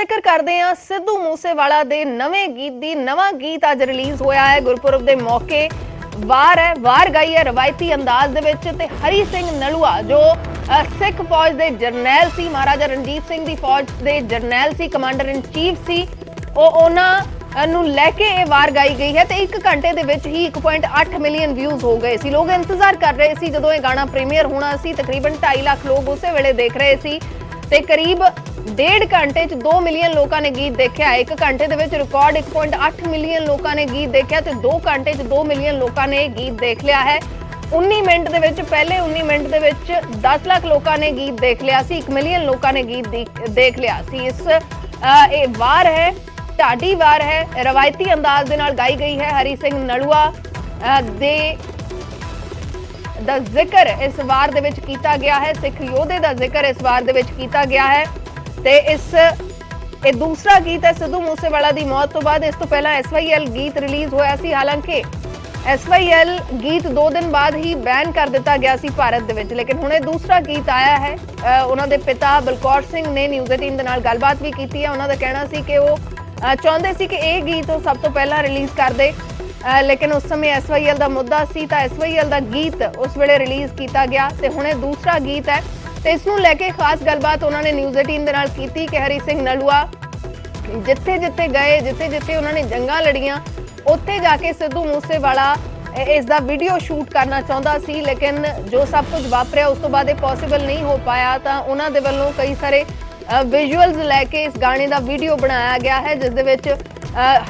ਜ਼ਿਕਰ ਕਰਦੇ ਹਾਂ ਸਿੱਧੂ ਮੂਸੇਵਾਲਾ ਦੇ ਨਵੇਂ ਗੀਤ ਦੀ। ਨਵਾਂ ਗੀਤ ਅੱਜ ਰਿਲੀਜ਼ ਹੋਇਆ ਹੈ। ਗੁਰਪੁਰਬ ਦੇ ਮੌਕੇ ਵਾਰ ਹੈ, ਵਾਰ ਗਾਈ ਹੈ ਰਵਾਇਤੀ ਅੰਦਾਜ਼ ਦੇ ਵਿੱਚ ਤੇ ਹਰੀ ਸਿੰਘ ਨਲੂਆ, ਜੋ ਸਿੱਖ ਫੌਜ ਦੇ ਜਰਨੈਲ ਸੀ, ਮਹਾਰਾਜਾ ਰਣਜੀਤ ਸਿੰਘ ਦੀ ਫੌਜ ਦੇ ਜਰਨੈਲ ਸੀ, ਕਮਾਂਡਰ ਇਨ ਚੀਫ ਸੀ, ਉਹ ਉਹਨਾਂ ਨੂੰ ਲੈ ਕੇ ਇਹ ਵਾਰ ਗਾਈ ਗਈ ਹੈ ਤੇ 1 ਘੰਟੇ ਦੇ ਵਿੱਚ ਹੀ 1.8 ਮਿਲੀਅਨ ਵਿਊਜ਼ ਹੋ ਗਏ ਸੀ। ਲੋਕ ਇੰਤਜ਼ਾਰ ਕਰ ਰਹੇ ਸੀ ਜਦੋਂ ਇਹ ਗਾਣਾ ਪ੍ਰੀਮੀਅਰ ਹੋਣਾ ਸੀ। ਤਕਰੀਬਨ 2.5 ਲੱਖ ਲੋਕ ਉਸੇ ਵੇਲੇ ਦੇਖ ਰਹੇ ਸੀ ਤੇ ਕਰੀਬ ਡੇਢ ਘੰਟੇ 'ਚ 2 ਮਿਲੀਅਨ ਲੋਕਾਂ ਨੇ ਗੀਤ ਦੇਖਿਆ। ਇੱਕ ਘੰਟੇ ਦੇ ਵਿੱਚ ਰਿਕਾਰਡ 1.8 ਮਿਲੀਅਨ ਲੋਕਾਂ ਨੇ ਗੀਤ ਦੇਖਿਆ ਤੇ 2 ਘੰਟੇ 'ਚ 2 ਮਿਲੀਅਨ ਲੋਕਾਂ ਨੇ ਇਹ ਗੀਤ ਦੇਖ ਲਿਆ ਹੈ। 19 ਮਿੰਟ ਦੇ ਵਿੱਚ, ਪਹਿਲੇ 19 ਮਿੰਟ ਦੇ ਵਿੱਚ 10 ਲੱਖ ਲੋਕਾਂ ਨੇ ਗੀਤ ਦੇਖ ਲਿਆ ਸੀ 1 ਮਿਲੀਅਨ ਲੋਕਾਂ ਨੇ ਗੀਤ ਦੇਖ- ਦੇਖ ਲਿਆ ਸੀ। ਇਸ ਇਹ ਵਾਰ ਹੈ, ਢਾਡੀ ਵਾਰ ਹੈ, ਰਵਾਇਤੀ ਅੰਦਾਜ਼ ਦੇ ਨਾਲ ਗਾਈ ਗਈ ਹੈ ਹਰੀ ਸਿੰਘ ਨਲੂਆ। ਦੇ ਦਾ ਜ਼ਿਕਰ ਇਸ ਵਾਰ ਦੇ ਵਿੱਚ ਕੀਤਾ ਗਿਆ ਹੈ, ਸਿੱਖ ਯੋਧੇ ਦਾ ਜ਼ਿਕਰ ਇਸ ਵਾਰ ਦੇ ਵਿੱਚ ਕੀਤਾ ਗਿਆ ਹੈ। ਤੇ ਇਸ, ਇਹ ਦੂਸਰਾ ਗੀਤ ਹੈ ਸਿੱਧੂ ਮੂਸੇਵਾਲਾ ਦੀ ਮੌਤ ਤੋਂ ਬਾਅਦ। ਇਸ ਤੋਂ ਪਹਿਲਾਂ ਐਸਵਾਈਐਲ ਗੀਤ ਰਿਲੀਜ਼ ਹੋਇਆ ਸੀ। ਹਾਲਾਂਕਿ ਐਸਵਾਈਐਲ ਗੀਤ 2 ਦਿਨ ਬਾਅਦ ਹੀ ਬੈਨ ਕਰ ਦਿੱਤਾ ਗਿਆ ਸੀ ਭਾਰਤ ਦੇ ਵਿੱਚ। ਲੇਕਿਨ ਹੁਣ ਇਹ ਦੂਸਰਾ ਗੀਤ ਆਇਆ ਹੈ। ਉਹਨਾਂ ਦੇ ਪਿਤਾ ਬਲਕੌਰ ਸਿੰਘ ਨੇ ਨਿਊਜ਼ 18 ਦੇ ਨਾਲ ਗੱਲਬਾਤ ਵੀ ਕੀਤੀ ਹੈ। ਉਹਨਾਂ ਦਾ ਕਹਿਣਾ ਸੀ ਕਿ ਉਹ ਚਾਹੁੰਦੇ ਸੀ ਕਿ ਇਹ ਗੀਤ ਉਹ ਸਭ ਤੋਂ ਪਹਿਲਾਂ ਰਿਲੀਜ਼ ਕਰ ਦੇ। ਲੇਕਿਨ ਉਸ ਸਮੇਂ ਐਸਵਾਈਐਲ ਦਾ ਮੁੱਦਾ ਸੀ ਤਾਂ ਐਸਵਾਈਐਲ ਦਾ ਗੀਤ ਉਸ ਵੇਲੇ ਰਿਲੀਜ਼ ਕੀਤਾ ਗਿਆ ਤੇ ਹੁਣ ਇਹ ਦੂਸਰਾ ਗੀਤ ਹੈ। ਤੇ ਇਸ ਨੂੰ ਲੈ ਕੇ ਖਾਸ ਗੱਲਬਾਤ ਉਹਨਾਂ ਨੇ ਨਿਊਜ਼ 18 ਦੇ ਨਾਲ ਕੀਤੀ ਕਿ ਹਰੀ ਸਿੰਘ ਨਲੂਆ, ਜਿੱਥੇ ਜਿੱਥੇ ਗਏ, ਜਿੱਥੇ ਜਿੱਥੇ ਉਹਨਾਂ ਨੇ ਜੰਗਾਂ ਲੜੀਆਂ, ਉੱਥੇ ਜਾ ਕੇ ਸਿੱਧੂ ਮੂਸੇਵਾਲਾ ਇਸ ਦਾ ਵੀਡੀਓ ਸ਼ੂਟ ਕਰਨਾ ਚਾਹੁੰਦਾ ਸੀ, ਲੇਕਿਨ ਜੋ ਸਭ ਕੁਝ ਵਾਪਰਿਆ, ਉਸ ਤੋਂ ਬਾਅਦ ਇਹ ਪੋਸੀਬਲ ਨਹੀਂ ਹੋ ਪਾਇਆ, ਤਾਂ ਉਹਨਾਂ ਦੇ ਵੱਲੋਂ ਕਈ ਸਾਰੇ ਵਿਜ਼ੂਅਲਸ ਲੈ ਕੇ ਇਸ ਗਾਣੇ ਦਾ ਵੀਡੀਓ ਬਣਾਇਆ ਗਿਆ ਹੈ, ਜਿਸ ਦੇ ਵਿੱਚ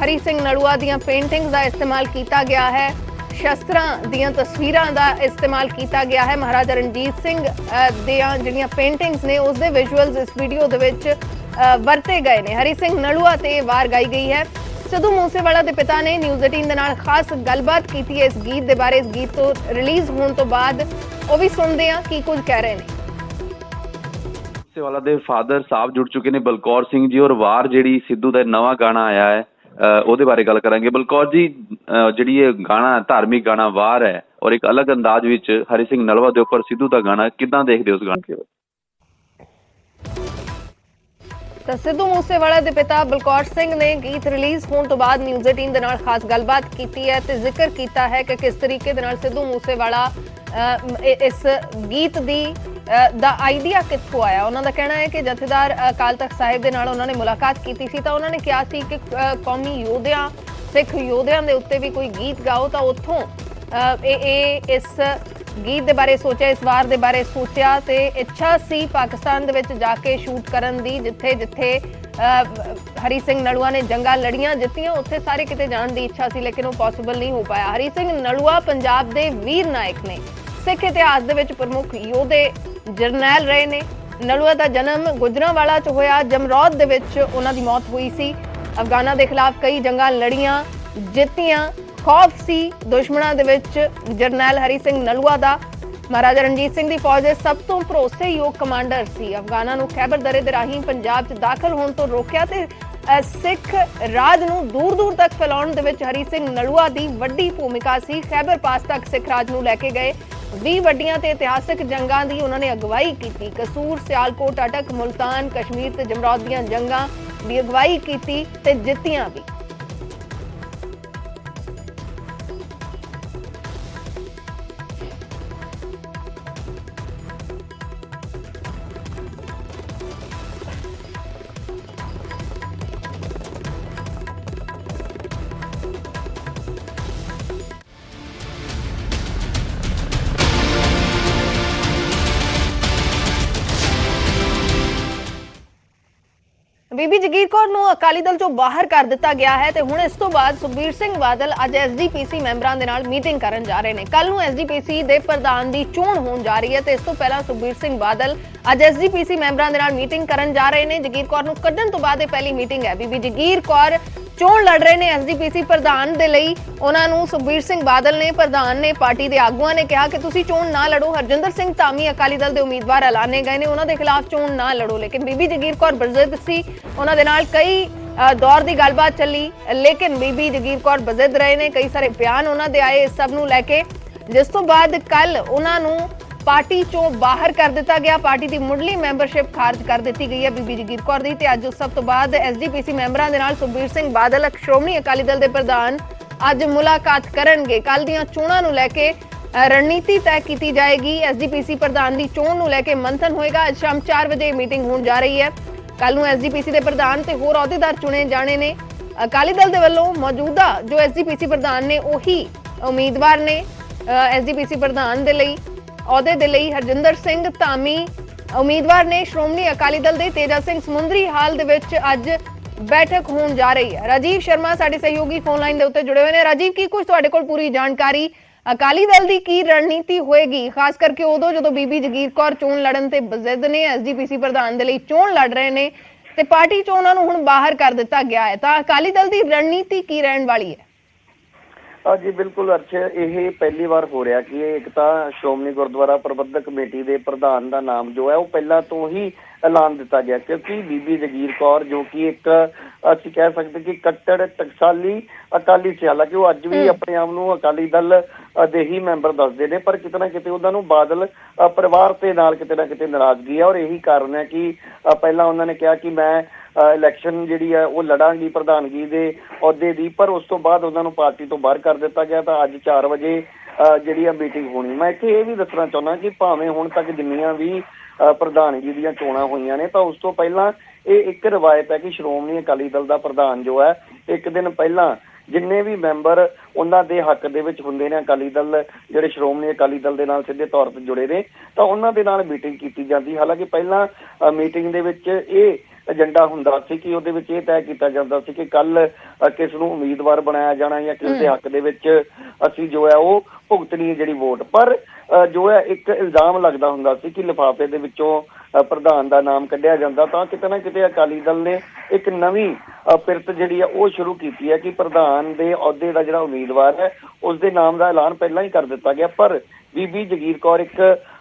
ਹਰੀ ਸਿੰਘ ਨਲੂਆ ਦੀਆਂ ਪੇਂਟਿੰਗਸ ਦਾ ਇਸਤੇਮਾਲ ਕੀਤਾ ਗਿਆ ਹੈ। ਸ਼ਸਤਰਾਂ ਦੀਆਂ ਤਸਵੀਰਾਂ ਦਾ ਇਸਤੇਮਾਲ ਕੀਤਾ ਗਿਆ ਹੈ। ਮਹਾਰਾਜਾ ਰਣਜੀਤ ਸਿੰਘ ਦੀਆਂ ਜਿਹੜੀਆਂ ਪੇਂਟਿੰਗਸ ਨੇ, ਉਸ ਦੇ ਵਿਜ਼ੂਅਲਸ ਇਸ ਵੀਡੀਓ ਦੇ ਵਿੱਚ ਵਰਤੇ ਗਏ ਨੇ। ਹਰੀ ਸਿੰਘ ਨਲੂਆ ਤੇ ਵਾਰ ਗਾਈ ਗਈ ਹੈ। ਸਿੱਧੂ ਮੂਸੇਵਾਲਾ ਦੇ ਪਿਤਾ ਨੇ ਨਿਊਜ਼ 18 ਦੇ ਨਾਲ ਖਾਸ ਗੱਲਬਾਤ ਕੀਤੀ ਹੈ। ਇਸ ਗੀਤ ਦੇ ਬਾਰੇ, ਇਸ ਗੀਤ ਤੋਂ ਰਿਲੀਜ਼ ਹੋਣ ਤੋਂ ਬਾਅਦ ਉਹ ਵੀ ਸੁਣਦੇ ਆ ਕੀ ਕੁਝ ਕਹਿ ਰਹੇ ਨੇ। ਵਾਲਾ ਦੇ ਫਾਦਰ ਸਾਹਿਬ ਜੁੜ ਚੁੱਕੇ ਨੇ ਬਲਕੌਰ ਸਿੰਘ ਜੀ ਔਰ ਵਾਰ ਜਿਹੜੀ ਸਿੱਧੂ ਦਾ ਨਵਾਂ ਗਾਣਾ ਆਇਆ ਹੈ ਉਹਦੇ ਬਾਰੇ ਗੱਲ ਕਰਾਂਗੇ। ਬਲਕੌਰ ਜੀ ਜਿਹੜੀ ਇਹ ਗਾਣਾ, ਧਾਰਮਿਕ ਗਾਣਾ ਵਾਰ ਹੈ ਔਰ ਇੱਕ ਅਲੱਗ ਅੰਦਾਜ਼ ਵਿੱਚ ਹਰੀ ਸਿੰਘ ਨਲਵਾ ਦੇ ਉੱਪਰ ਸਿੱਧੂ ਦਾ ਗਾਣਾ ਕਿੱਦਾਂ ਦੇਖਦੇ ਹੋ ਉਸ ਗਾਣੇ? ਨੂੰ ਤਾਂ ਸਿੱਧੂ ਮੂਸੇਵਾਲਾ ਦੇ ਪਿਤਾ ਬਲਕੌਰ ਸਿੰਘ ਨੇ ਗੀਤ ਰਿਲੀਜ਼ ਹੋਣ ਤੋਂ ਬਾਅਦ ਨਿਊਜ਼ 18 ਦੇ ਨਾਲ ਖਾਸ ਗੱਲਬਾਤ ਕੀਤੀ ਹੈ ਤੇ ਜ਼ਿਕਰ ਕੀਤਾ ਹੈ ਕਿ ਕਿਸ ਤਰੀਕੇ ਦੇ ਨਾਲ ਸਿੱਧੂ ਮੂਸੇਵਾਲਾ ਇਸ ਗੀਤ ਦੀ ਦਾ ਆਈਡੀਆ ਕਿੱਥੋਂ ਆਇਆ? ਉਹਨਾਂ ਦਾ ਕਹਿਣਾ ਹੈ ਕਿ ਜਥੇਦਾਰ ਅਕਾਲ ਤਖਤ ਸਾਹਿਬ ਦੇ ਨਾਲ ਉਹਨਾਂ ਨੇ ਮੁਲਾਕਾਤ ਕੀਤੀ ਸੀ, ਤਾਂ ਉਹਨਾਂ ਨੇ ਕਿਹਾ ਸੀ ਕਿ ਕੌਮੀ ਯੋਧਿਆਂ, ਸਿੱਖ ਯੋਧਿਆਂ ਦੇ ਉੱਤੇ ਵੀ ਕੋਈ ਗੀਤ ਗਾਓ, ਤਾਂ ਉੱਥੋਂ ਇਹ ਇਸ ਗੀਤ ਦੇ ਬਾਰੇ ਸੋਚਿਆ, ਇਸ ਵਾਰ ਦੇ ਬਾਰੇ ਸੋਚਿਆ, ਤੇ ਇੱਛਾ ਸੀ ਪਾਕਿਸਤਾਨ ਦੇ ਵਿੱਚ ਜਾ ਕੇ ਸ਼ੂਟ ਕਰਨ ਦੀ, ਜਿੱਥੇ ਜਿੱਥੇ ਹਰੀ ਸਿੰਘ ਨਲੂਆ ਨੇ ਜੰਗਾਂ ਲੜੀਆਂ ਜਿੱਤੀਆਂ, ਉੱਥੇ ਸਾਰੇ ਕਿਤੇ ਜਾਣ ਦੀ ਇੱਛਾ ਸੀ, ਲੇਕਿਨ ਉਹ ਪੋਸੀਬਲ ਨਹੀਂ ਹੋ ਪਾਇਆ। ਹਰੀ ਸਿੰਘ ਨਲੂਆ ਪੰਜਾਬ ਦੇ ਵੀਰ ਨਾਇਕ ਨੇ। ਸਿੱਖ ਇਤਿਹਾਸ ਦੇ ਵਿੱਚ ਪ੍ਰਮੁੱਖ ਯੋਧੇ ਜਰਨੈਲ ਰਹੇ ਨੇ। ਨਲੂਆ ਦਾ ਜਨਮ ਗੁਜਰਾਂਵਾਲਾ 'ਚ ਹੋਇਆ। ਜਮਰੌਦ ਦੇ ਵਿੱਚ ਉਹਨਾਂ ਦੀ ਮੌਤ ਹੋਈ ਸੀ। ਅਫਗਾਨਾਂ ਦੇ ਖਿਲਾਫ ਕਈ ਜੰਗਾਂ ਲੜੀਆਂ, ਜਿੱਤੀਆਂ। ਖੌਫ ਸੀ ਦੁਸ਼ਮਣਾਂ ਦੇ ਵਿੱਚ ਜਰਨੈਲ ਹਰੀ ਸਿੰਘ ਨਲੂਆ ਦਾ। ਮਹਾਰਾਜਾ ਰਣਜੀਤ ਸਿੰਘ ਦੀ ਫੌਜ ਦੇ ਸਭ ਤੋਂ ਭਰੋਸੇਯੋਗ ਕਮਾਂਡਰ ਸੀ। ਅਫਗਾਨਾਂ ਨੂੰ ਖੈਬਰ ਦਰੇ ਦੇ ਰਾਹੀਂ ਪੰਜਾਬ 'ਚ ਦਾਖਲ ਹੋਣ ਤੋਂ ਰੋਕਿਆ ਤੇ ਸਿੱਖ ਰਾਜ ਨੂੰ ਦੂਰ ਦੂਰ ਤੱਕ ਫੈਲਾਉਣ ਦੇ ਵਿੱਚ ਹਰੀ ਸਿੰਘ ਨਲੂਆ ਦੀ ਵੱਡੀ ਭੂਮਿਕਾ ਸੀ। ਖੈਬਰ ਪਾਸ ਤੱਕ ਸਿੱਖ ਰਾਜ ਨੂੰ ਲੈ ਕੇ ਗਏ। 20 ਵੱਡੀਆਂ ਤੇ ਇਤਿਹਾਸਕ ਜੰਗਾਂ ਦੀ ਉਹਨਾਂ ਨੇ ਅਗਵਾਈ ਕੀਤੀ। ਕਸੂਰ, ਸਿਆਲਕੋਟ, ਅਟਕ, ਮੁਲਤਾਨ, ਕਸ਼ਮੀਰ ਤੇ ਜਮਰੌਦ ਦੀਆਂ ਜੰਗਾਂ ਦੀ ਅਗਵਾਈ ਕੀਤੀ ਤੇ ਜਿੱਤੀਆਂ ਵੀ। ਬੀਬੀ ਜਗੀਰ ਕੌਰ ਨੂੰ ਅਕਾਲੀ ਦਲ ਚੋਂ ਬਾਹਰ ਕਰ ਦਿੱਤਾ ਗਿਆ ਹੈ ਤੇ ਹੁਣ ਇਸ ਤੋਂ ਬਾਅਦ ਸੁਖਬੀਰ ਸਿੰਘ ਬਾਦਲ ਅੱਜ ਐਸਜੀਪੀਸੀ ਮੈਂਬਰਾਂ ਦੇ ਨਾਲ ਮੀਟਿੰਗ ਕਰਨ ਜਾ ਰਹੇ ਨੇ। ਕੱਲ ਨੂੰ ਐਸਜੀਪੀਸੀ ਦੇ ਪ੍ਰਧਾਨ ਦੀ ਚੋਣ ਹੋਣ ਜਾ ਰਹੀ ਹੈ ਤੇ ਇਸ ਤੋਂ ਪਹਿਲਾਂ ਸੁਖਬੀਰ ਸਿੰਘ ਬਾਦਲ ਅੱਜ ਐਸਜੀਪੀਸੀ ਮੈਂਬਰਾਂ ਦੇ ਨਾਲ ਮੀਟਿੰਗ ਕਰਨ ਜਾ ਰਹੇ ਨੇ। ਜਗੀਰ ਕੌਰ ਨੂੰ ਕੱਢਣ ਤੋਂ ਬਾਅਦ ਇਹ ਪਹਿਲੀ ਮੀਟਿੰਗ ਹੈ। ਬੀਬੀ ਜਗੀਰ ਕੌਰ ਚੋਣ ਲੜ ਰਹੇ ਨੇ ਐਸਜੀਪੀਸੀ ਪ੍ਰਧਾਨ ਦੇ ਲਈ। ਉਹਨਾਂ ਨੂੰ ਸੁਖਬੀਰ ਸਿੰਘ ਬਾਦਲ ਨੇ, ਪ੍ਰਧਾਨ ਨੇ, ਪਾਰਟੀ ਦੇ ਆਗੂਆਂ ਨੇ ਕਿਹਾ ਕਿ ਤੁਸੀਂ ਚੋਣ ਨਾ ਲੜੋ। ਹਰਜਿੰਦਰ ਸਿੰਘ ਧਾਮੀ ਅਕਾਲੀ ਦਲ ਦੇ ਉਮੀਦਵਾਰ ਐਲਾਨੇ ਗਏ ਨੇ। ਉਹਨਾਂ ਦੇ ਖਿਲਾਫ ਚੋਣ ਨਾ ਲੜੋ। ਲੇਕਿਨ ਬੀਬੀ ਜਗੀਰ ਕੌਰ ਬਰਜ਼ਿੱਦ ਸੀ। ਉਹਨਾਂ ਦੇ ਨਾਲ ਕਈ ਦੌਰ ਦੀ ਗੱਲਬਾਤ ਚੱਲੀ। ਲੇਕਿਨ ਬੀਬੀ ਜਗੀਰ ਕੌਰ ਬਜਿਦ ਰਹੇ ਨੇ। ਕਈ ਸਾਰੇ ਬਿਆਨ ਉਹਨਾਂ ਦੇ ਆਏ। ਇਸ ਸਭ ਨੂੰ ਲੈ ਕੇ ਜਿਸ ਤੋਂ ਬਾਅਦ ਕੱਲ ਉਹਨਾਂ ਨੂੰ ਪਾਰਟੀ ਚੋਂ ਬਾਹਰ ਕਰ ਦਿੱਤਾ ਗਿਆ। ਪਾਰਟੀ ਦੀ ਮੁੱਢਲੀ ਮੈਂਬਰਸ਼ਿਪ ਖਾਰਜ ਕਰ ਦਿੱਤੀ ਗਈ ਹੈ ਬੀਬੀ ਜਗੀਰ ਕੌਰ ਦੀ ਤੇ ਅੱਜ ਉਸ ਸਭ ਤੋਂ ਬਾਅਦ ਐਸਜੀਪੀਸੀ ਮੈਂਬਰਾਂ ਦੇ ਨਾਲ ਸੁਖਬੀਰ ਸਿੰਘ ਬਾਦਲ, ਸ਼੍ਰੋਮਣੀ ਅਕਾਲੀ ਦਲ ਦੇ ਪ੍ਰਧਾਨ ਅੱਜ ਮੁਲਾਕਾਤ ਕਰਨਗੇ। ਕੱਲ ਦੀਆਂ ਚੋਣਾਂ ਨੂੰ ਲੈ ਕੇ ਰਣਨੀਤੀ ਤੈਅ ਕੀਤੀ ਜਾਏਗੀ। ਐਸਜੀਪੀਸੀ ਪ੍ਰਧਾਨ ਦੀ ਚੋਣ ਨੂੰ ਲੈ ਕੇ ਮੰਥਨ ਹੋਏਗਾ। ਅੱਜ ਸ਼ਾਮ 4 ਵਜੇ ਮੀਟਿੰਗ ਹੋਣ ਜਾ ਰਹੀ ਹੈ। ਕੱਲ ਨੂੰ ਐਸਜੀਪੀਸੀ ਦੇ ਪ੍ਰਧਾਨ ਤੇ ਹੋਰ ਅਹੁਦੇਦਾਰ ਚੁਣੇ ਜਾਣੇ ਨੇ। ਅਕਾਲੀ ਦਲ ਦੇ ਵੱਲੋਂ ਮੌਜੂਦਾ ਜੋ ਐਸਜੀਪੀਸੀ ਪ੍ਰਧਾਨ ਨੇ ਉਹੀ ਉਮੀਦਵਾਰ ਨੇ ਐਸਜੀਪੀਸੀ ਪ੍ਰਧਾਨ ਦੇ ਲਈ। ਅਹੁਦੇ ਦੇ ਲਈ ਹਰਜਿੰਦਰ ਸਿੰਘ ਧਾਮੀ। ਉਮੀਦਵਾਰ ਨੇ ਸ਼੍ਰੋਮਣੀ ਅਕਾਲੀ ਦਲ ਦੇ ਤੇਜਾ ਸਿੰਘ ਸਮੁੰਦਰੀ ਹਾਲ ਦੇ ਵਿੱਚ ਅੱਜ ਬੈਠਕ ਹੋਣ ਜਾ ਰਹੀ ਹੈ। ਰਾਜੀਵ ਸ਼ਰਮਾ ਸਾਡੇ ਸਹਿਯੋਗੀ ਫੋਨ ਲਾਈਨ ਦੇ ਉੱਤੇ ਜੁੜੇ ਹੋਏ ਨੇ। ਰਾਜੀਵ, ਕੀ ਕੁਝ ਤੁਹਾਡੇ ਕੋਲ ਪੂਰੀ ਜਾਣਕਾਰੀ? ਅਕਾਲੀ ਦਲ ਦੀ ਕੀ ਰਣਨੀਤੀ ਹੋਏਗੀ? ਖਾਸ ਕਰਕੇ ਉਦੋਂ ਜਦੋਂ ਬੀਬੀ ਜਗੀਰ ਕੌਰ ਚੋਣ ਲੜਨ ਤੇ ਬਜ਼ਿੱਦ ਨੇ ਐਸਜੀਪੀਸੀ ਪ੍ਰਧਾਨ ਦੇ ਲਈ ਚੋਣ ਲੜ ਰਹੇ ਨੇ ਤੇ ਪਾਰਟੀ ਚੋਂ ਉਹਨਾਂ ਨੂੰ ਹੁਣ ਬਾਹਰ ਕਰ ਦਿੱਤਾ ਗਿਆ ਹੈ। ਤਾਂ ਅਕਾਲੀ ਦਲ ਦੀ ਰਣਨੀਤੀ ਕੀ ਰਹਿਣ ਵਾਲੀ ਹੈ? ਜੀ ਬਿਲਕੁਲ ਅਰਸ਼ ਇਹ ਪਹਿਲੀ ਵਾਰ ਹੋ ਰਿਹਾ ਕਿ ਇੱਕ ਤਾਂ ਸ਼੍ਰੋਮਣੀ ਗੁਰਦੁਆਰਾ ਪ੍ਰਬੰਧਕ ਕਮੇਟੀ ਦੇ ਪ੍ਰਧਾਨ ਦਾ ਨਾਮ ਜੋ ਹੈ ਉਹ ਪਹਿਲਾਂ ਤੋਂ ਹੀ ਐਲਾਨ ਦਿੱਤਾ ਗਿਆ ਕਿਉਂਕਿ ਬੀਬੀ ਜਗੀਰ ਕੌਰ ਜੋ ਕਿ ਇੱਕ ਅਸੀਂ ਕਹਿ ਸਕਦੇ ਕਿ ਕੱਟੜ ਟਕਸਾਲੀ ਅਕਾਲੀ ਸੀ ਹਾਲਾਂਕਿ ਉਹ ਅੱਜ ਵੀ ਆਪਣੇ ਆਪ ਨੂੰ ਅਕਾਲੀ ਦਲ ਦੇ ਹੀ ਮੈਂਬਰ ਦੱਸਦੇ ਨੇ ਪਰ ਕਿਤੇ ਨਾ ਕਿਤੇ ਉਹਨਾਂ ਨੂੰ ਬਾਦਲ ਪਰਿਵਾਰ ਤੇ ਨਾਲ ਕਿਤੇ ਨਾ ਕਿਤੇ ਨਾਰਾਜ਼ਗੀ ਹੈ ਔਰ ਇਹੀ ਕਾਰਨ ਹੈ ਕਿ ਪਹਿਲਾਂ ਉਹਨਾਂ ਨੇ ਕਿਹਾ ਕਿ ਮੈਂ ਇਲੈਕਸ਼ਨ ਜਿਹੜੀ ਹੈ ਉਹ ਲੜਾਂਗੀ ਪ੍ਰਧਾਨਗੀ ਦੇ ਅਹੁਦੇ ਦੀ ਪਰ ਉਸ ਤੋਂ ਬਾਅਦ ਉਹਨਾਂ ਨੂੰ ਪਾਰਟੀ ਤੋਂ ਬਾਹਰ ਕਰ ਦਿੱਤਾ ਗਿਆ ਤਾਂ ਅੱਜ 4 ਵਜੇ ਅ, ਜਿਹੜੀ ਆ ਮੀਟਿੰਗ ਹੋਣੀ। ਮੈਂ ਇੱਥੇ ਇਹ ਵੀ ਦੱਸਣਾ ਚਾਹੁੰਦਾ ਕਿ ਭਾਵੇਂ ਹੁਣ ਤੱਕ ਜਿੰਨੀਆਂ ਵੀ ਪ੍ਰਧਾਨਗੀ ਦੀਆਂ ਚੋਣਾਂ ਹੋਈਆਂ ਨੇ ਤਾਂ ਉਸ ਤੋਂ ਪਹਿਲਾਂ ਇਹ ਇੱਕ ਰਵਾਇਤ ਹੈ ਕਿ ਸ਼੍ਰੋਮਣੀ ਅਕਾਲੀ ਦਲ ਦਾ ਪ੍ਰਧਾਨ ਜੋ ਹੈ ਇੱਕ ਦਿਨ ਪਹਿਲਾਂ ਜਿੰਨੇ ਵੀ ਮੈਂਬਰ ਉਹਨਾਂ ਦੇ ਹੱਕ ਦੇ ਵਿੱਚ ਹੁੰਦੇ ਨੇ ਅਕਾਲੀ ਦਲ ਜਿਹੜੇ ਸ਼੍ਰੋਮਣੀ ਅਕਾਲੀ ਦਲ ਦੇ ਨਾਲ ਸਿੱਧੇ ਤੌਰ ਤੇ ਜੁੜੇ ਨੇ ਤਾਂ ਉਹਨਾਂ ਦੇ ਨਾਲ ਮੀਟਿੰਗ ਕੀਤੀ ਜਾਂਦੀ। ਹਾਲਾਂਕਿ ਪਹਿਲਾਂ ਮੀਟਿੰਗ ਦੇ ਵਿੱਚ ਇਹ ਏਜੰਡਾ ਹੁੰਦਾ ਸੀ ਕਿ ਉਹਦੇ ਵਿੱਚ ਇਹ ਤੈਅ ਕੀਤਾ ਜਾਂਦਾ ਸੀ ਕਿ ਕੱਲ ਕਿਸ ਨੂੰ ਉਮੀਦਵਾਰ ਬਣਾਇਆ ਜਾਣਾ ਜਾਂ ਕਿਸ ਦੇ ਹੱਕ ਦੇ ਵਿੱਚ ਅਸੀਂ ਜੋ ਹੈ ਉਹ ਭੁਗਤਣੀ ਹੈ ਜਿਹੜੀ ਵੋਟ। ਪਰ ਜੋ ਹੈ ਇੱਕ ਇਲਜ਼ਾਮ ਲੱਗਦਾ ਹੁੰਦਾ ਸੀ ਕਿ ਲਿਫਾਫੇ ਦੇ ਵਿੱਚੋਂ ਪ੍ਰਧਾਨ ਦਾ ਨਾਮ ਕੱਢਿਆ ਜਾਂਦਾ ਤਾਂ ਕਿਤੇ ਨਾ ਕਿਤੇ ਅਕਾਲੀ ਦਲ ਨੇ ਇੱਕ ਨਵੀਂ ਪਿਰਤ ਜਿਹੜੀ ਆ ਉਹ ਸ਼ੁਰੂ ਕੀਤੀ ਹੈ ਕਿ ਪ੍ਰਧਾਨ ਦੇ ਅਹੁਦੇ ਦਾ ਜਿਹੜਾ ਉਮੀਦਵਾਰ ਹੈ ਉਸ ਦੇ ਨਾਮ ਦਾ ਐਲਾਨ ਪਹਿਲਾਂ ਹੀ ਕਰ ਦਿੱਤਾ ਗਿਆ। ਪਰ ਬੀਬੀ ਜਗੀਰ ਕੌਰ ਇੱਕ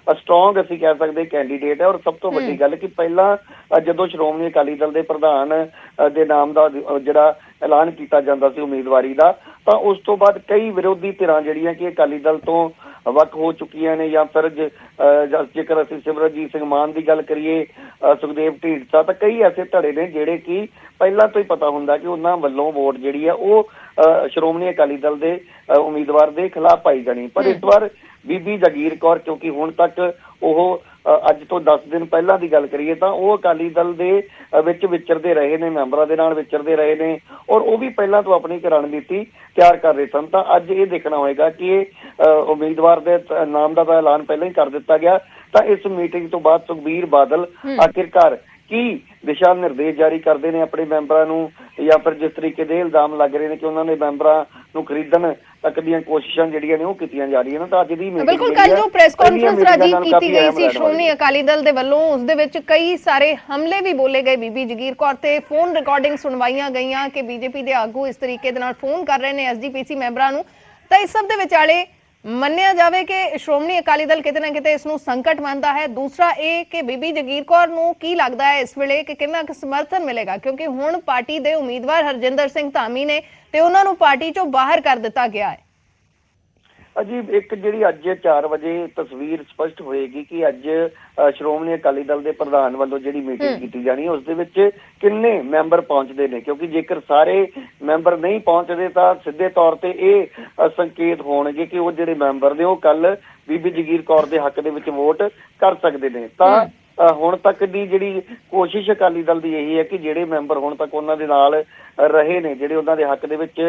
ਸਟਰੋਂਗ ਅਸੀਂ ਕਹਿ ਸਕਦੇ ਕੈਂਡੀਡੇਟ ਹੈ ਔਰ ਸਭ ਤੋਂ ਵੱਡੀ ਗੱਲ ਕਿ ਪਹਿਲਾਂ ਜਦੋਂ ਸ਼੍ਰੋਮਣੀ ਅਕਾਲੀ ਦਲ ਦੇ ਪ੍ਰਧਾਨ ਦੇ ਨਾਮ ਦਾ ਜਿਹੜਾ ਐਲਾਨ ਕੀਤਾ ਜਾਂਦਾ ਸੀ ਉਮੀਦਵਾਰੀ ਦਾ ਤਾਂ ਉਸ ਤੋਂ ਬਾਅਦ ਕਈ ਵਿਰੋਧੀ ਧਿਰਾਂ ਜਿਹੜੀਆਂ ਕਿ ਅਕਾਲੀ ਦਲ ਤੋਂ ਵੱਖ ਹੋ ਚੁੱਕੀਆਂ ਨੇ ਜਾਂ ਫਿਰ ਜੇਕਰ ਅਸੀਂ ਸਿਮਰਜੀਤ ਸਿੰਘ ਮਾਨ ਦੀ ਗੱਲ ਕਰੀਏ ਸੁਖਦੇਵ ਢੀਂਡਸਾ ਤਾਂ ਕਈ ਐਸੇ ਧੜੇ ਨੇ ਜਿਹੜੇ ਕਿ ਪਹਿਲਾਂ ਤੋਂ ਹੀ ਪਤਾ ਹੁੰਦਾ ਕਿ ਉਹਨਾਂ ਵੱਲੋਂ ਵੋਟ ਜਿਹੜੀ ਆ ਉਹ ਸ਼੍ਰੋਮਣੀ ਅਕਾਲੀ ਦਲ ਦੇ ਉਮੀਦਵਾਰ ਦੇ ਖਿਲਾਫ ਪਾਈ ਜਾਣੀ। ਪਰ ਇਸ ਵਾਰ ਬੀਬੀ ਜਗੀਰ ਕੌਰ ਕਿਉਂਕਿ ਹੁਣ ਤੱਕ ਉਹ ਅੱਜ ਤੋਂ 10 ਦਿਨ ਪਹਿਲਾਂ ਦੀ ਗੱਲ ਕਰੀਏ ਤਾਂ ਉਹ ਅਕਾਲੀ ਦਲ ਦੇ ਵਿੱਚ ਵਿਚਰਦੇ ਰਹੇ ਨੇ ਮੈਂਬਰਾਂ ਦੇ ਨਾਲ ਵਿਚਰਦੇ ਰਹੇ ਨੇ ਔਰ ਉਹ ਵੀ ਪਹਿਲਾਂ ਤੋਂ ਆਪਣੀ ਇੱਕ ਰਣਨੀਤੀ ਤਿਆਰ ਕਰ ਰਹੇ ਸਨ। ਤਾਂ ਅੱਜ ਇਹ ਦੇਖਣਾ ਹੋਏਗਾ ਕਿ ਇਹ ਉਮੀਦਵਾਰ ਦੇ ਨਾਮ ਦਾ ਤਾਂ ਐਲਾਨ ਪਹਿਲਾਂ ਹੀ ਕਰ ਦਿੱਤਾ ਗਿਆ। ਤਾਂ ਇਸ ਮੀਟਿੰਗ ਤੋਂ ਬਾਅਦ ਸੁਖਬੀਰ ਬਾਦਲ ਆਖਿਰਕਾਰ ਕੀ ਦਿਸ਼ਾ ਨਿਰਦੇਸ਼ ਜਾਰੀ ਕਰਦੇ ਨੇ ਆਪਣੇ ਮੈਂਬਰਾਂ ਨੂੰ ਜਾਂ ਫਿਰ ਜਿਸ ਤਰੀਕੇ ਦੇ ਇਲਜ਼ਾਮ ਲੱਗ ਰਹੇ ਨੇ ਕਿ ਉਹਨਾਂ ਦੇ ਮੈਂਬਰਾਂ ਨੂੰ ਖਰੀਦਣ ਤੱਕ ਦੀਆਂ ਕੋਸ਼ਿਸ਼ਾਂ ਜਿਹੜੀਆਂ ਨੇ ਉਹ ਕੀਤੀਆਂ ਜਾ ਰਹੀਆਂ ਨੇ ਤਾਂ ਅੱਜ ਦੀ meeting ਬਿਲਕੁਲ ਕੱਲ ਜੋ ਪ੍ਰੈਸ ਕਾਨਫਰੰਸ ਮੀਟਿੰਗਾਂ ਰਾਜੀਵ ਨਾਲ ਕੀਤੀ ਗਈ ਸੀ ਸ਼੍ਰੋਮਣੀ। ਅਕਾਲੀ ਦਲ ਦੇ ਵੱਲੋਂ ਉਸ ਦੇ ਵਿੱਚ ਕਈ ਸਾਰੇ ਹਮਲੇ ਵੀ ਬੋਲੇ ਗਏ ਬੀਬੀ ਜਗੀਰ ਕੌਰ ਤੇ ਫੋਨ ਰਿਕਾਰਡਿੰਗ ਸੁਣਵਾਈਆਂ ਗਈਆਂ ਕਿ ਬੀਜੇਪੀ ਦੇ ਆਗੂ ਇਸ ਤਰੀਕੇ ਦੇ ਨਾਲ ਫੋਨ ਕਰ ਰਹੇ ਨੇ ਐਸਜੀਪੀਸੀ ਮੈਂਬਰਾਂ ਨੂੰ ਤਾਂ ਇਸ ਸਭ ਦੇ ਵਿਚਾਲੇ ਮੰਨਿਆ ਜਾਵੇ ਕਿ ਸ਼੍ਰੋਮਣੀ ਅਕਾਲੀ ਦਲ ਕਿਤੇ ਨਾ ਕਿਤੇ ਇਸ ਨੂੰ ਸੰਕਟ ਮੰਨਦਾ ਹੈ। ਦੂਸਰਾ ਇਹ ਕਿ ਬੀਬੀ ਜਗੀਰ ਕੌਰ ਨੂੰ ਕੀ ਲੱਗਦਾ ਹੈ ਇਸ ਵੇਲੇ ਕਿ ਕਿੰਨਾ ਕੁ ਸਮਰਥਨ ਮਿਲੇਗਾ? ਕਿਉਂਕਿ ਹੁਣ ਪਾਰਟੀ ਦੇ ਉਮੀਦਵਾਰ ਹਰਜਿੰਦਰ ਸਿੰਘ ਧਾਮੀ ਨੇ ਤੇ ਉਹਨਾਂ ਨੂੰ ਪਾਰਟੀ ਚੋਂ ਬਾਹਰ ਕਰ ਦਿੱਤਾ ਗਿਆ ਹੈ। ਅਜੀ ਇੱਕ ਜਿਹੜੀ ਅੱਜ 4 ਵਜੇ ਤਸਵੀਰ ਸਪਸ਼ਟ ਹੋਏਗੀ ਕਿ ਅੱਜ ਅ, ਸ਼੍ਰੋਮਣੀ ਅਕਾਲੀ ਦਲ ਦੇ ਪ੍ਰਧਾਨ ਵੱਲੋਂ ਜਿਹੜੀ ਮੀਟਿੰਗ ਕੀਤੀ ਜਾਣੀ ਹੈ ਉਸ ਦੇ ਵਿੱਚ ਕਿੰਨੇ ਮੈਂਬਰ ਪਹੁੰਚਦੇ ਨੇ? ਕਿਉਂਕਿ ਜੇਕਰ ਸਾਰੇ ਮੈਂਬਰ ਨਹੀਂ ਪਹੁੰਚਦੇ ਤਾਂ ਸਿੱਧੇ ਤੌਰ ਤੇ ਇਹ ਅ, ਸੰਕੇਤ ਹੋਣਗੇ ਕਿ ਉਹ ਜਿਹੜੇ ਮੈਂਬਰ ਨੇ ਉਹ ਕੱਲ ਬੀਬੀ ਜਗੀਰ ਕੌਰ ਦੇ ਹੱਕ ਦੇ ਵਿੱਚ ਵੋਟ ਕਰ ਸਕਦੇ ਨੇ। ਤਾਂ ਹੁਣ ਤੱਕ ਦੀ ਜਿਹੜੀ ਕੋਸ਼ਿਸ਼ ਅਕਾਲੀ ਦਲ ਦੀ ਇਹੀ ਹੈ ਕਿ ਜਿਹੜੇ ਮੈਂਬਰ ਹੁਣ ਤੱਕ ਉਹਨਾਂ ਦੇ ਨਾਲ ਰਹੇ ਨੇ, ਜਿਹੜੇ ਉਹਨਾਂ ਦੇ ਹੱਕ ਦੇ ਵਿੱਚ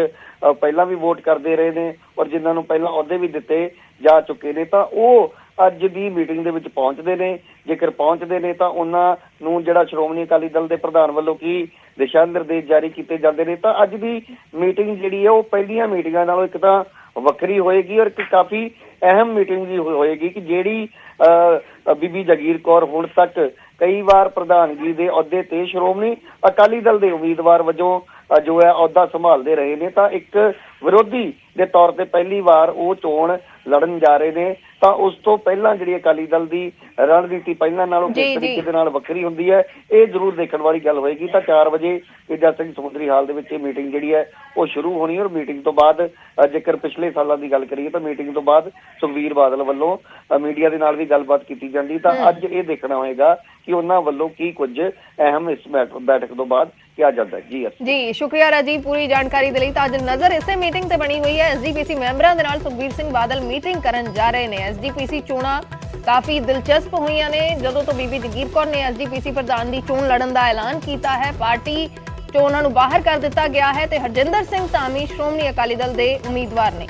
ਪਹਿਲਾਂ ਵੀ ਵੋਟ ਕਰਦੇ ਰਹੇ ਨੇ ਔਰ ਜਿਨ੍ਹਾਂ ਨੂੰ ਪਹਿਲਾਂ ਅਹੁਦੇ ਵੀ ਦਿੱਤੇ ਜਾ ਚੁੱਕੇ ਨੇ, ਤਾਂ ਉਹ ਅੱਜ ਦੀ ਮੀਟਿੰਗ ਦੇ ਵਿੱਚ ਪਹੁੰਚਦੇ ਨੇ। ਜੇਕਰ ਪਹੁੰਚਦੇ ਨੇ, ਤਾਂ ਉਹਨਾਂ ਨੂੰ ਜਿਹੜਾ ਸ਼੍ਰੋਮਣੀ ਅਕਾਲੀ ਦਲ ਦੇ ਪ੍ਰਧਾਨ ਵੱਲੋਂ ਕੀ ਦਿਸ਼ਾ ਨਿਰਦੇਸ਼ ਜਾਰੀ ਕੀਤੇ ਜਾਂਦੇ ਨੇ, ਤਾਂ ਅੱਜ ਦੀ ਮੀਟਿੰਗ ਜਿਹੜੀ ਹੈ, ਉਹ ਪਹਿਲੀਆਂ ਮੀਟਿੰਗਾਂ ਨਾਲੋਂ ਇੱਕ ਤਾਂ ਵੱਖਰੀ ਹੋਏਗੀ ਔਰ ਇੱਕ ਕਾਫੀ ਅਹਿਮ ਮੀਟਿੰਗ ਵੀ ਹੋਏਗੀ ਕਿ ਜਿਹੜੀ ਅ, ਬੀਬੀ ਜਗੀਰ ਕੌਰ ਹੁਣ ਤੱਕ ਕਈ ਵਾਰ ਪ੍ਰਧਾਨਗੀ ਦੇ ਅਹੁਦੇ ਤੇ ਸ਼੍ਰੋਮਣੀ ਅਕਾਲੀ ਦਲ ਦੇ ਉਮੀਦਵਾਰ ਵਜੋਂ ਜੋ ਹੈ ਅਹੁਦਾ ਸੰਭਾਲਦੇ ਰਹੇ ਨੇ ਤਾਂ ਇੱਕ ਵਿਰੋਧੀ ਦੇ ਤੌਰ ਤੇ ਪਹਿਲੀ ਵਾਰ ਉਹ ਚੋਣ ਲੜਨ ਜਾ ਰਹੇ ਨੇ। ਤਾਂ ਉਸ ਤੋਂ ਪਹਿਲਾਂ ਜਿਹੜੀ ਅਕਾਲੀ ਦਲ ਦੀ ਰਣਨੀਤੀ ਪਹਿਲਾਂ ਨਾਲੋਂ ਕਿਸ। ਤਰੀਕੇ ਦੇ ਨਾਲ ਵੱਖਰੀ ਹੁੰਦੀ ਹੈ ਇਹ ਜ਼ਰੂਰ ਦੇਖਣ ਵਾਲੀ ਗੱਲ ਹੋਏਗੀ। ਤਾਂ 4 ਵਜੇ ਏਜਾ ਸਿੰਘ ਸਮੁੰਦਰੀ ਹਾਲ ਦੇ ਵਿੱਚ ਇਹ ਮੀਟਿੰਗ ਜਿਹੜੀ ਹੈ ਉਹ ਸ਼ੁਰੂ ਹੋਣੀ ਹੈ ਔਰ ਮੀਟਿੰਗ ਤੋਂ ਬਾਅਦ ਜੇਕਰ ਪਿਛਲੇ ਸਾਲਾਂ ਦੀ ਗੱਲ ਕਰੀਏ ਤਾਂ ਮੀਟਿੰਗ ਤੋਂ ਬਾਅਦ ਸੁਖਵੀਰ ਬਾਦਲ ਵੱਲੋਂ ਮੀਡੀਆ ਦੇ ਨਾਲ ਵੀ ਗੱਲਬਾਤ ਕੀਤੀ ਜਾਂਦੀ ਤਾਂ ਅੱਜ ਇਹ ਦੇਖਣਾ ਹੋਏਗਾ ਕਿ ਉਹਨਾਂ ਵੱਲੋਂ ਕੀ ਕੁਝ ਅਹਿਮ ਇਸ ਬੈਠਕ ਤੋਂ ਬਾਅਦ ਕਿਹਾ ਜਾਂਦਾ ਜੀ ਜੀ, ਸ਼ੁਕਰੀਆ ਰਾਜੀਵ। ਪੂਰੀ ਜਾਣਕਾਰੀ ਦੇ ਲਈ ਤਾਂ ਅੱਜ ਨਜ਼ਰ ਇਸੇ ਮੀਟਿੰਗ ਤੇ ਬਣੀ ਹੋਈ ਹੈ। ਐਸਜੀਪੀਸੀ ਮੈਂਬਰਾਂ ਦੇ ਨਾਲ ਸੁਖਬੀਰ ਸਿੰਘ ਬਾਦਲ ਮੀਟਿੰਗ ਕਰਨ ਜਾ ਰਹੇ ਨੇ। ਐਸਜੀਪੀਸੀ ਚੋਣਾਂ ਕਾਫੀ ਦਿਲਚਸਪ ਹੋਈਆਂ ਨੇ। ਜਦੋਂ ਤੋਂ ਬੀਬੀ ਜਗੀਰ ਕੌਰ ਨੇ ਐਸਜੀਪੀਸੀ ਪ੍ਰਧਾਨ ਦੀ ਚੋਣ ਲੜਨ ਦਾ ਐਲਾਨ ਕੀਤਾ ਹੈ, ਪਾਰਟੀ ਚੋਣਾਂ ਨੂੰ ਬਾਹਰ ਕਰ ਦਿੱਤਾ ਗਿਆ ਹੈ ਤੇ ਹਰਜਿੰਦਰ ਸਿੰਘ ਧਾਮੀ, ਸ਼੍ਰੋਮਣੀ ਅਕਾਲੀ ਦਲ ਦੇ ਉਮੀਦਵਾਰ ਨੇ।